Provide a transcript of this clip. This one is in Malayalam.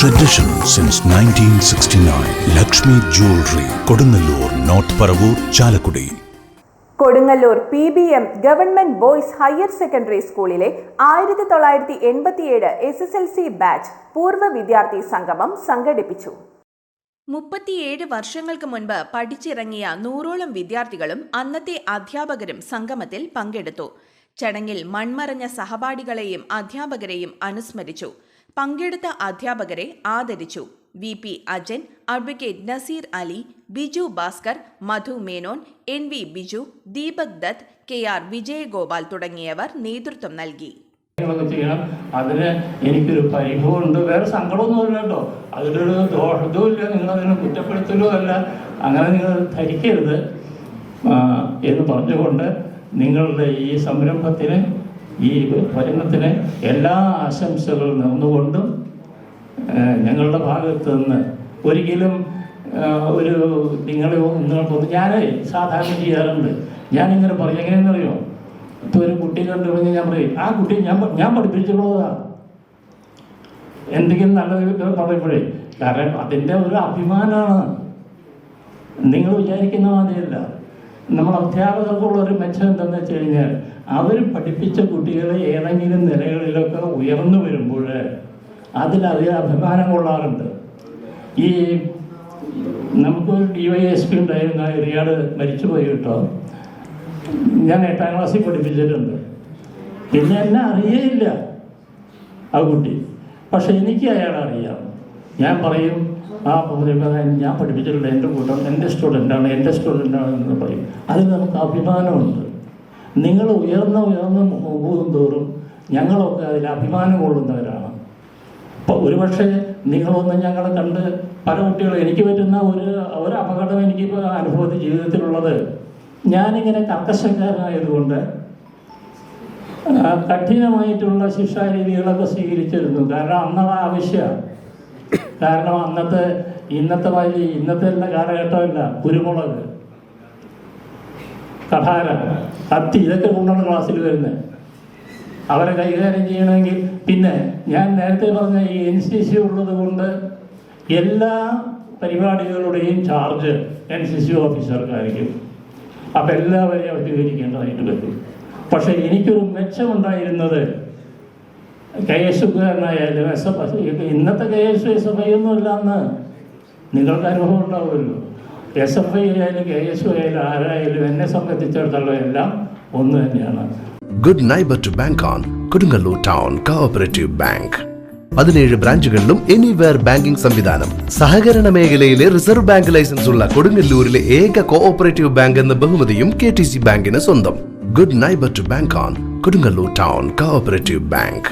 Tradition since 1969. Lakshmi jewellery Kodungallur north Paravur Chalakudy Kodungallur P B M government boys higher secondary സ്കൂളിലെ ആയിരത്തി തൊള്ളായിരത്തി എൺപത്തിയേഴ് S S L C batch പൂർവ വിദ്യാർത്ഥി സംഗമം സംഘടിപ്പിച്ചു. മുപ്പത്തിയേഴ് വർഷങ്ങൾക്ക് മുൻപ് പഠിച്ചിറങ്ങിയ നൂറോളം വിദ്യാർത്ഥികളും അന്നത്തെ അധ്യാപകരും സംഗമത്തിൽ പങ്കെടുത്തു. ചടങ്ങിൽ മൺമറഞ്ഞ സഹപാഠികളെയും അധ്യാപകരെയും അനുസ്മരിച്ചു. പങ്കെടുത്ത അധ്യാപകരെ ആദരിച്ചു. V. P. Ajan advocate Nazeer Ali Biju Bhaskar Madhu Menon N. V. Biju Deepak Dutt K. R. Vijayagopal തുടങ്ങിയവർ നേതൃത്വം നൽകി. ചെയ്യണം അതിന് എനിക്കൊരു പരിഭവമുണ്ട്. വേറെ സങ്കടമൊന്നുമില്ല കേട്ടോ. അതിലൊരു ദോഷവും ഇല്ല. നിങ്ങളതിനെ കുറ്റപ്പെടുത്തലോ അല്ല. അങ്ങനെ നിങ്ങൾ ധരിക്കരുത്. എന്ന് പറഞ്ഞുകൊണ്ട് നിങ്ങളുടെ ഈ സംരംഭത്തിന് ഈ ഭരണത്തിന് എല്ലാ ആശംസകളും നേർന്നുകൊണ്ടും ഞങ്ങളുടെ ഭാഗത്ത് നിന്ന് ഒരിക്കലും ഒരു നിങ്ങളെ നിങ്ങൾക്കൊന്ന് ഞാൻ സാധാരണ ചെയ്യാറുണ്ട്. ഞാനിങ്ങനെ പറയും എങ്ങനെയെന്നറിയോ? ഇപ്പൊ ഒരു കുട്ടി കണ്ടു കഴിഞ്ഞാൽ ഞാൻ പറയും ആ കുട്ടി ഞാൻ ഞാൻ പഠിപ്പിച്ചിട്ടുള്ളതാ. എന്തെങ്കിലും നല്ലത് പറയുമ്പോഴേ കാരണം അതിന്റെ ഒരു അഭിമാനമാണ് നിങ്ങൾ വിചാരിക്കുന്ന മാതിരിയല്ല. നമ്മൾ അധ്യാപകർക്കുള്ള ഒരു മെച്ചം എന്താണെന്ന് വെച്ച് കഴിഞ്ഞാൽ അവർ പഠിപ്പിച്ച കുട്ടികളെ ഏതെങ്കിലും നിലകളിലൊക്കെ ഉയർന്നു വരുമ്പോൾ അതിൽ അതിൽ അഭിമാനം കൊള്ളാറുണ്ട് ഈ നമുക്കൊരു ഡി വൈ എസ് പി ഉണ്ടായിരുന്ന റിയാട് മരിച്ചുപോയി കേട്ടോ. ഞാൻ എട്ടാം ക്ലാസ്സിൽ പഠിപ്പിച്ചിട്ടുണ്ട്. പിന്നെ എന്നെ അറിയേയില്ല ആ കുട്ടി. പക്ഷെ എനിക്ക് അയാളെ അറിയാം ഞാൻ പറയും ആ പറയുമ്പോൾ ഞാൻ പഠിപ്പിച്ചിട്ടുണ്ട് എന്റെ കൂട്ടം എന്റെ സ്റ്റുഡന്റാണ് എന്റെ സ്റ്റുഡന്റാണ് എന്ന് പറയും. അതിൽ നമുക്ക് അഭിമാനമുണ്ട്. നിങ്ങൾ ഉയർന്ന ഉയർന്ന പോകും തോറും ഞങ്ങളൊക്കെ അതിൽ അഭിമാനം കൊള്ളുന്നവരാണ്. അപ്പോൾ ഒരുപക്ഷെ നിങ്ങളൊന്നും ഞങ്ങളെ കണ്ട് പല കുട്ടികളും എനിക്ക് പറ്റുന്ന ഒരു ഒരു അപകടം എനിക്കിപ്പോൾ അനുഭവത്തിൽ ജീവിതത്തിലുള്ളത്. ഞാനിങ്ങനെ കർക്കശക്കാരനായതുകൊണ്ട് കഠിനമായിട്ടുള്ള ശിക്ഷാരീതികളൊക്കെ സ്വീകരിച്ചിരുന്നു. കാരണം അന്നത് ആവശ്യമാണ്. കാരണം അന്നത്തെ ഇന്നത്തെ വഴി ഇന്നത്തെ എല്ലാ കാലഘട്ടമല്ല. കുരുമുളക് കഠാര കത്തി ഇതൊക്കെ കൊണ്ടാണ് ക്ലാസ്സിൽ വരുന്നത്. അവരെ കൈകാര്യം ചെയ്യണമെങ്കിൽ പിന്നെ ഞാൻ നേരത്തെ പറഞ്ഞ ഈ എൻ സി സി ഉള്ളത് കൊണ്ട് എല്ലാ പരിപാടികളുടെയും ചാർജ് എൻ സി സി ഓഫീസർക്കായിരിക്കും. അപ്പം എല്ലാവരെയും അഭിമുഖീകരിക്കേണ്ടതായിട്ട് വരും. പക്ഷേ എനിക്കൊരു മെച്ചമുണ്ടായിരുന്നത് കെ എസ് കാരനായാലും എസ് എഫ് ഇന്നത്തെ K S S F I ഒന്നും ഇല്ലാന്ന് നിങ്ങൾക്ക് അനുഭവം ഉണ്ടാവുമല്ലോ. എസ് എഫ് ഐ ആയാലും കെ എസ് ആയാലും ആരായാലും എന്നെ സംബന്ധിച്ചിടത്തോളം എല്ലാം ഒന്ന് തന്നെയാണ്. Good neighbour to bank on Kodungallur town cooperative bank പതിനേഴ് ബ്രാഞ്ചുകളിലും എനിവെയർ ബാങ്കിംഗ് സംവിധാനം. സഹകരണ മേഖലയിലെ റിസർവ് ബാങ്ക് ലൈസൻസ് ഉള്ള കൊടുങ്ങല്ലൂരിലെ ഏക കോഓപ്പറേറ്റീവ് ബാങ്ക് എന്ന ബഹുമതിയും കെ ടി സി ബാങ്കിന് സ്വന്തം. Good neighbour to bank on Kodungallur town cooperative bank